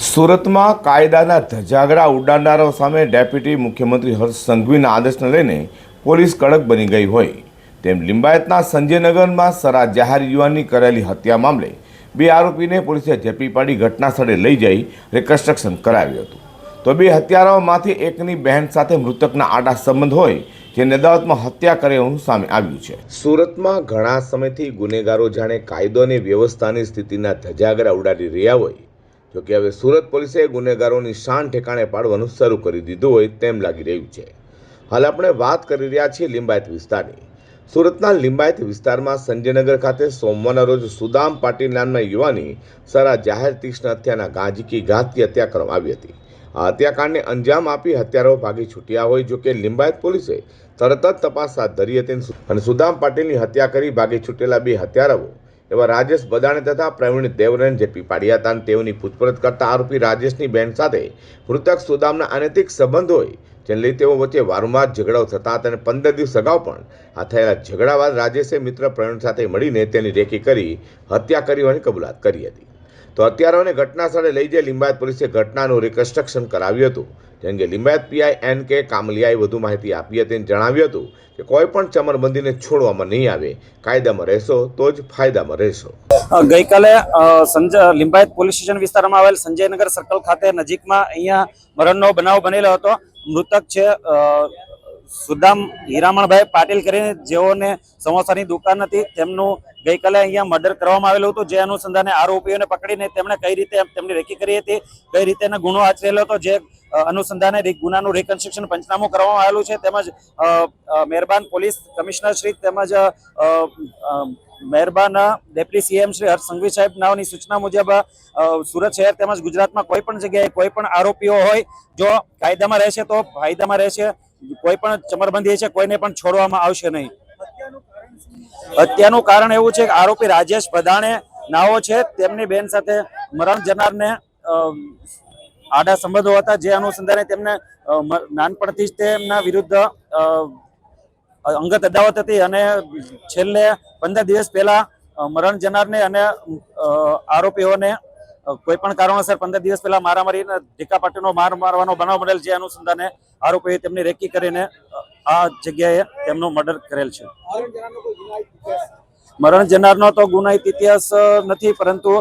સુરતમાં કાયદાના ધજાગરા ઉડાડનારાઓ સામે ડેપ્યુટી મુખ્યમંત્રી હર્ષ સંઘવીના આદેશને લઈને પોલીસ કડક બની ગઈ હોય. તેમ લિંબાયતના સંજયનગરમાં સરા જાહેર યુવાનની કરેલી હત્યા મામલે બે આરોપીને પોલીસે ઝડપી પાડી ઘટના સ્થળે લઈ જઈ રિકન્સ્ટ્રક્શન કરાવ્યું હતું. તો બે હત્યારાઓમાંથી એકની બહેન સાથે મૃતકના આડા સંબંધ હોય, જેને અદાવતમાં હત્યા કર્યાનું સામે આવ્યું છે. સુરતમાં ઘણા સમયથી ગુનેગારો જાણે કાયદો અને વ્યવસ્થાની સ્થિતિના ધજાગરા ઉડાડી રહ્યા હોય જોકે હવે સુરત પોલીસે ગુનેગારોની શાન ઠેકાણે પાડવાનું શરૂ કરી દીધું હોય તેમ લાગી રહ્યું છે. હાલ આપણે વાત કરી રહ્યા છીએ લિંબાયત વિસ્તારની. સુરતના લિંબાયત વિસ્તારમાં સંજયનગર ખાતે સોમવારના રોજ સુદામ પાટીલ નામના યુવાની સરા જાહેર તીક્ષ્ણ હત્યાના ગાંજકી ઘાતથી હત્યા કરવામાં આવી હતી. આ હત્યાકાંડને અંજામ આપી હત્યારાઓ ભાગી છૂટ્યા હોય જોકે લિંબાયત પોલીસે તરત જ તપાસ હાથ ધરી હતી અને સુદામ પાટીલની હત્યા કરી ભાગી છૂટેલા બે હત્યારાઓ એવા રાજેશ બદાણે તથા પ્રવીણ દેવરન ઝેપી પાડ્યા હતા અને તેઓની પૂછપરછ કરતા આરોપી રાજેશની બહેન સાથે મૃતક સુદામના અનૈતિક સંબંધ હોય, જેને લઈ તેઓ વચ્ચે વારંવાર ઝઘડાઓ થતા હતા અને પંદર દિવસ અગાઉ પણ આ થયેલા ઝઘડા બાદ રાજેશે મિત્ર પ્રવીણ સાથે મળીને તેની રેકી કરી હત્યા કરી હોવાની કબૂલાત કરી હતી. તો હત્યારાઓને ઘટના સ્થળે લઈ જઈ લિંબાયત પોલીસે ઘટનાનું રિકન્સ્ટ્રક્શન કરાવ્યું હતું. જે કે લિંબાયત પીઆઈ એન કે કામલિયાએ વધુ માહિતી આપી હતી અને જણાવ્યું હતું કે કોઈ પણ ચમરબંધીને છોડવામાં નહીં આવે. કાયદામાં રહેશો તો જ ફાયદામાં રહેશો. ગઈકાલે સંજય લિંબાયત પોલીસ સ્ટેશન વિસ્તારમાં આવેલ સંજયનગર સર્કલ ખાતે નજીકમાં અહીંયા મરણનો બનાવ બનેલો હતો. મૃતક છે સુદામ હીરામણભાઈ પાટીલ કરીને જેઓને સમોસાની દુકાન હતી તેમનું ગઈકાલે અહીંયા મર્ડર કરવામાં આવેલું હતું. જે અનુસંધાને આરોપીઓને પકડીને તેમણે કઈ રીતે તેમની રેકી કરી હતી, કઈ રીતે ગુનો આચરેલો હતો, જે અનુસંધાને ગુનાનું રિકન્સ્ટ્રક્શન પંચનામું કરવામાં આવેલું છે. તેમજ મહેરબાન પોલીસ કમિશનર શ્રી તેમજ મહેરબાન ડેપ્યુટી સીએમ શ્રી હર્ષ સંઘવી સાહેબ નાઓની સૂચના મુજબ સુરત શહેર તેમજ ગુજરાતમાં કોઈ પણ જગ્યાએ કોઈ પણ આરોપીઓ હોય, જો કાયદામાં રહેશે તો ફાયદામાં રહેશે. કોઈ પણ ચમરબંધી છે, કોઈને પણ છોડવામાં આવશે નહીં. હત્યાનું કારણ એવું છે કે આરોપી રાજેશ પ્રધાને નાઓ છે. તેમની બેન સાથે મરણ જનારને આડા સંબંધો હતા જે અનુસંધાને તેમને નાનપણથી જ તેમના વિરુદ્ધ અંગત અદાવત હતી અને છેલ્લે પંદર દિવસ પહેલા મરણ જનારને અને આરોપીઓને કોઈ પણ કારણોસર પંદર દિવસ પહેલા મારામારી ઢીકાપાટીનો માર મારવાનો બનાવ બનેલ જે અનુસંધાને આરોપીએ તેમની રેકી કરીને આ જગ્યાએ તેમનો મર્ડર કરેલ છે. મરણ જનારનો તો ગુનાહિત ઇતિહાસ નથી, પરંતુ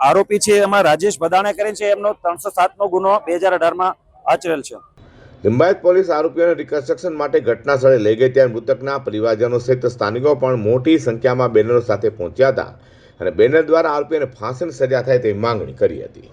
આરોપી છે એમાં રાજેશ ભદાણે કરે છે. એમનો ત્રણસો સાતનો ગુનો બે હજાર અઢારમાં આચરેલ છે. લિંબાયત પોલીસ આરોપીઓને રિકન્સ્ટ્રક્શન માટે ઘટના સ્થળે લઈ ગઈ ત્યારે મૃતકના પરિવારજનો સહિત સ્થાનિકો પણ મોટી સંખ્યામાં બેનરો સાથે પહોંચ્યા હતા અને બેનર દ્વારા આરોપીઓને ફાંસીની સજા થાય તેવી માંગણી કરી હતી.